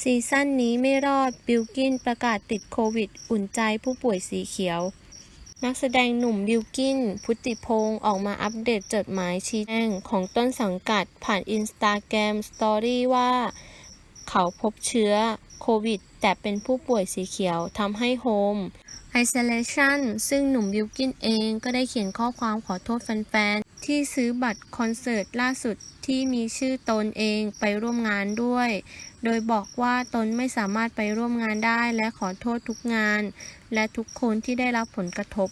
ซีซั่นนี้ไม่รอดบิลกินประกาศติดโควิด อุ่นใจผู้ป่วยสีเขียว นักแสดงหนุ่มบิลกิน พุทธิพงศ์ออกมาอัปเดตจดหมายชี้แจงของต้นสังกัดผ่านอินสตาแกรมสตอรี่ว่า เขาพบเชื้อโควิด แต่เป็นผู้ป่วยสีเขียวทำให้โฮม Isolation ซึ่งหนุ่มบิลกินเองก็ได้เขียนข้อความขอโทษแฟน ที่ซื้อบัตรคอนเสิร์ตล่าสุดที่มีชื่อตนเองไปร่วมงานด้วย โดยบอกว่าตนไม่สามารถไปร่วมงานได้และขอโทษทุกงาน และทุกคนที่ได้รับผลกระทบ